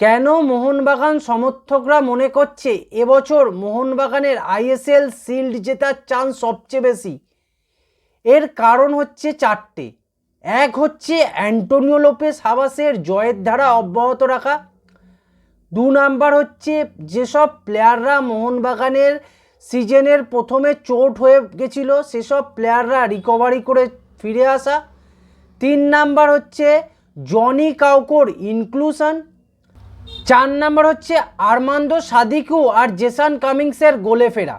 কেন মোহনবাগান সমর্থকরা মনে করছে এবছর মোহনবাগানের আইএসএল শিল্ড জেতার চান্স সবচেয়ে বেশি? এর কারণ হচ্ছে চারটে। এক হচ্ছে অ্যান্টোনিও লোপেস হাবাসের জয়ের ধারা অব্যাহত রাখা। দু নাম্বার হচ্ছে যেসব প্লেয়াররা মোহনবাগানের সিজনের প্রথমে চোট হয়ে গেছিল, সেসব প্লেয়াররা রিকভারি করে ফিরে আসা। তিন নাম্বার হচ্ছে জনি কাউকোর ইনক্লুশন চার নাম্বার হচ্ছে আরমান্দো সাদিকু আর জেসান কামিংসের গোলে ফেরা।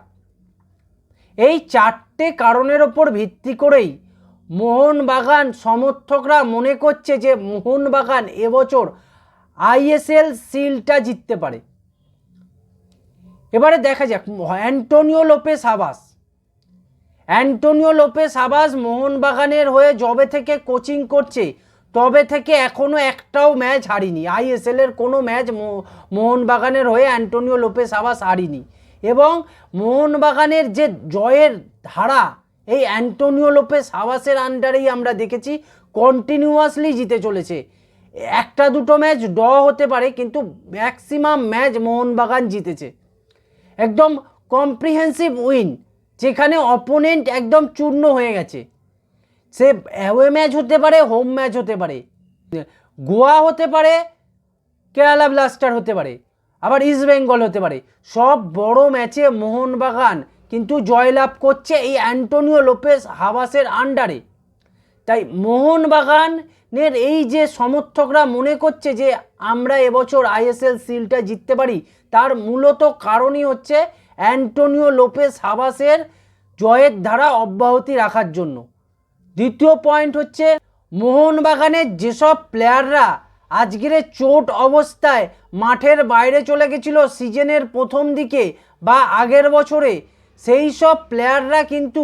এই চারটে কারণের ওপর ভিত্তি করেই মোহনবাগান সমর্থকরা মনে করছে যে মোহনবাগান এবছর আইএসএল সিলটা জিততে পারে। এবারে দেখা যাক, Antonio Lopez Habas. Antonio Lopez Habas মোহনবাগানের হয়ে যবে থেকে কোচিং করছে তবে থেকে এখনও একটাও ম্যাচ হারিনি। আইএসএলের কোনো ম্যাচ মোহনবাগানের হয়ে অ্যান্টোনিও লোপেস হাবাস হারিনি। এবং মোহনবাগানের যে জয়ের ধারা, এই অ্যান্টোনিও লোপেস হাওয়াসের আন্ডারেই আমরা দেখেছি, কন্টিনিউয়াসলি জিতে চলেছে। একটা দুটো ম্যাচ ড হতে পারে, কিন্তু ম্যাক্সিমাম ম্যাচ মোহনবাগান জিতেছে। একদম কম্প্রিহেন্সিভ উইন, যেখানে অপোনেন্ট একদম চূর্ণ হয়ে গেছে। সে অ্যাওয়ে ম্যাচ হতে পারে হোম ম্যাচ হতে পারে। গোয়া হতে পারে, কেরালা ব্লাস্টার হতে পারে, আবার ইস্ট বেঙ্গল হতে পারে। সব বড় ম্যাচে মোহনবাগান কিন্তু জয়লাভ করছে এই অ্যান্টোনিও লোপেস হাবাসের আন্ডারে তাই মোহনবাগানের এই যে সমর্থকরা মনে করছে যে আমরা এবছর আইএসএল সিলটা জিততে পারি, তার মূলত কারণই হচ্ছে অ্যান্টোনিও লোপেস হাবাসের জয়ের ধারা অব্যাহতি রাখার জন্য। দ্বিতীয় পয়েন্ট হচ্ছে মোহনবাগানের যেসব প্লেয়াররা আজকের চোট অবস্থায় মাঠের বাইরে চলে গেছিল সিজনের প্রথম দিকে বা আগের বছরে, সেই সব প্লেয়াররা কিন্তু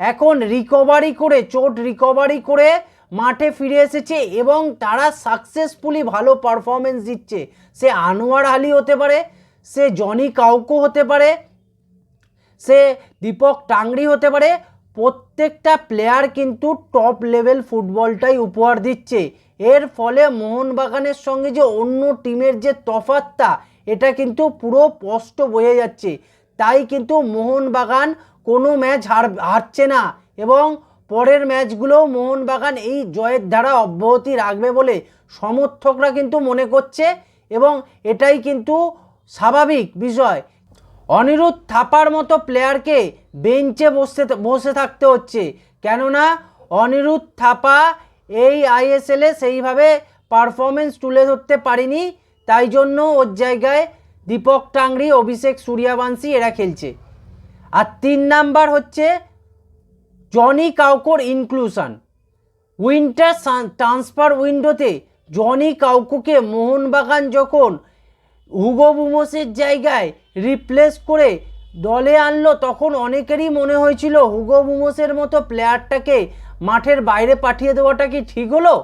এখন রিকভারি করে, চোট রিকভারি করে মাঠে ফিরে এসেছে এবং তারা সাকসেসফুলি ভালো পারফরমেন্স দিচ্ছে। সে আনোয়ার আলী হতে পারে, সে জনি কাউকো হতে পারে, সে দীপক টাংরি হতে পারে প্রত্যেকটা প্লেয়ার কিন্তু টপ লেভেল ফুটবলটাই উপহার দিচ্ছে। এর ফলে মোহনবাগানের সঙ্গে যে অন্য টিমের যে তফাতটা এটা কিন্তু পুরো স্পষ্ট বোঝা যাচ্ছে। তাই কিন্তু মোহনবাগান কোনো ম্যাচ হার, হারছে না এবং পরের ম্যাচগুলোও মোহনবাগান এই জয়ের দ্বারা অব্যাহতি রাখবে বলে সমর্থকরা কিন্তু মনে করছে এবং এটাই কিন্তু স্বাভাবিক বিষয়। অনিরুদ্ধ থাপার মতো প্লেয়ারকে বেঞ্চে বসতে বসে থাকতে হচ্ছে। কেননা অনিরুদ্ধ থাপা এই আইএসএলে সেইভাবে পারফরমেন্স তুলে ধরতে পারিনি। তাই জন্য ওর জায়গায় দীপক টাংরি, অভিষেক সূর্যাবংশী এরা খেলছে। আর তিন নাম্বার হচ্ছে জনি কাউকোর ইনক্লুশন উইন্টার ট্রান্সফার উইন্ডোতে জনি কাউকোকে মোহনবাগান যখন হুগো বুমোসের জায়গায় রিপ্লেস করে দলে আনলো, তখন অনেকেরই মনে হয়েছিল, হুগো বুমোসের মতো প্লেয়ারটাকে মাঠের বাইরে পাঠিয়ে দেওয়াটা কি ঠিক হলো?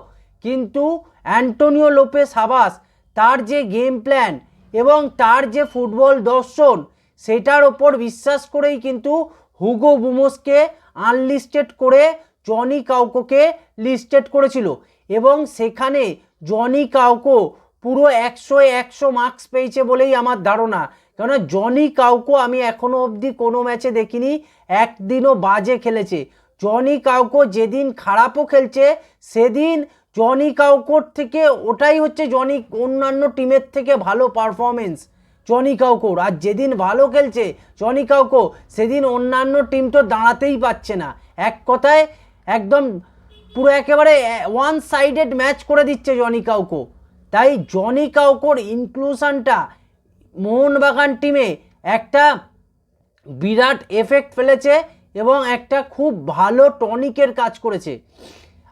কিন্তু অ্যান্টোনিও লোপে সাবাস তার যে গেম প্ল্যান এবং তার যে ফুটবল দর্শন, সেটার ওপর বিশ্বাস করেই কিন্তু হুগো বুমোসকে আনলিস্টেড করে জনি কাউকোকে লিস্টেড করেছিল এবং সেখানে জনি কাউকো পুরো একশো একশো মার্কস পেয়েছে বলেই আমার ধারণা। কেননা জনি কাউকো আমি এখনও অবধি কোনো ম্যাচে দেখিনি, একদিনও বাজে খেলেছে। জনি কাউকো যেদিন খারাপও খেলছে, সেদিন জনি কাউকোর থেকে, ওটাই হচ্ছে জনি অন্যান্য টিমের থেকে ভালো পারফরমেন্স জনি কাউকোর আর যেদিন ভালো খেলছে, জনি কাউকো, সেদিন অন্যান্য টিম তো দাঁড়াতেই পাচ্ছে না। এক কথায়, একদম পুরো একেবারে ওয়ান সাইডেড ম্যাচ করে দিচ্ছে জনি কাউকো। তাই জনি কাউকোর ইনক্লুশনটা মোহনবাগান টিমে একটা বিরাট এফেক্ট ফেলেছে এবং একটা খুব ভালো টনিকের কাজ করেছে।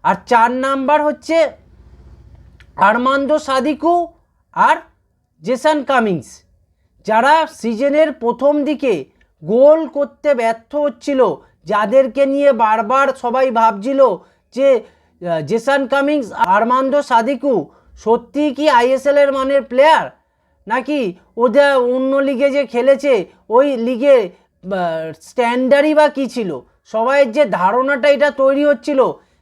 আর চার নাম্বার হচ্ছে আরমান্দো সাদিকু আর জেসান কামিংস। যারা সিজনের প্রথম দিকে গোল করতে ব্যর্থ হচ্ছিল, যাদেরকে নিয়ে বারবার সবাই ভাবছিল যে জেসান কামিংস, আরমান্দো সাদিকু সত্যি কি আইএসএলের মানের প্লেয়ার নাকি ওদের অন্য লিগে যে খেলেছে, ওই লিগে স্ট্যান্ডার্ডই বা কী ছিল? সবাইয়ের যে ধারণাটা এটা তৈরি হচ্ছিল,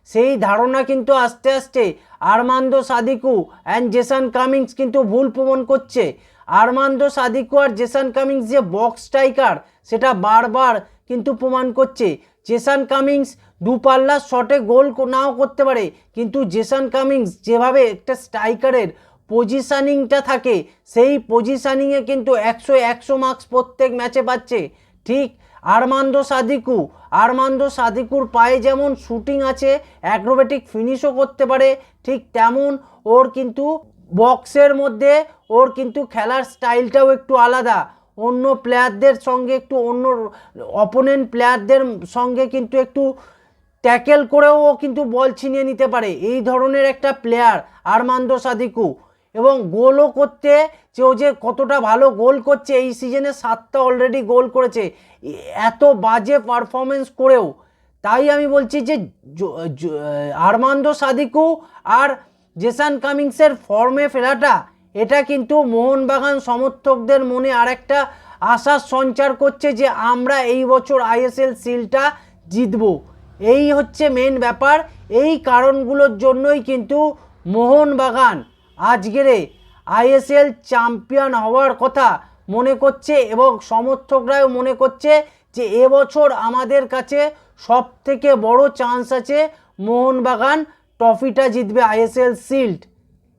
সেই ধারণা কিন্তু আস্তে আস্তে Armando Sadiku and Jason Cummings কিন্তু ভুল প্রমাণ করছে। আরমান্দো সাদিকু আর জেসান কামিংস যে বক্স স্ট্রাইকার সেটা বারবার কিন্তু প্রমাণ করছে। জেসান কামিংস দু পাল্লার শটে গোল নাও করতে পারে, কিন্তু জেসান কামিংস যেভাবে একটা স্ট্রাইকারের পজিশানিংটা থাকে, সেই পজিশানিংয়ে কিন্তু একশো একশো মার্কস প্রত্যেক ম্যাচে পাচ্ছে। ঠিক আরমান্দো সাদিকু, আরমান্দো সাদিকুর পায়ে যেমন শুটিং আছে অ্যাক্রোবেটিক ফিনিশও করতে পারে, ঠিক তেমন ওর কিন্তু বক্সের মধ্যে ওর কিন্তু খেলার স্টাইলটাও একটু আলাদা। অন্য প্লেয়ারদের সঙ্গে একটু অন্য অপোনেন্ট প্লেয়ারদের সঙ্গে কিন্তু একটু ট্যাকেল করেও ও কিন্তু বল ছিনিয়ে নিতে পারে। এই ধরনের একটা প্লেয়ার আরমান্দো সাদিকু। এবং গোলও করতে যে ও যে কতটা ভালো গোল করছে, এই সিজনে সাতটা অলরেডি গোল করেছে। এত বাজে পারফরমেন্স করেও। তাই আমি বলছি যে আরমান্দো সাদিকু আর জেসান কামিংসের ফর্মে ফেরাটা, এটা কিন্তু মোহনবাগান সমর্থকদের মনে আর একটা আশার সঞ্চার করছে যে আমরা এই বছর আইএসএল সিলটা জিতবো। এই হচ্ছে মেন ব্যাপার। এই কারণগুলোর জন্যই কিন্তু মোহনবাগান আজকেরে আইএসএল চ্যাম্পিয়ন হওয়ার কথা মনে করছে এবং সমর্থকরাও মনে করছে যে এবছর আমাদের কাছে সব থেকে বড় চান্স আছে মোহনবাগান ট্রফিটা জিতবে আইএসএল সিল্ড।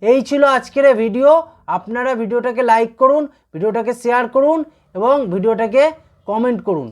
এই ছিল আজকের ভিডিও আপনারা ভিডিওটাকে লাইক করুন ভিডিওটাকে শেয়ার করুন এবং ভিডিওটাকে কমেন্ট করুন।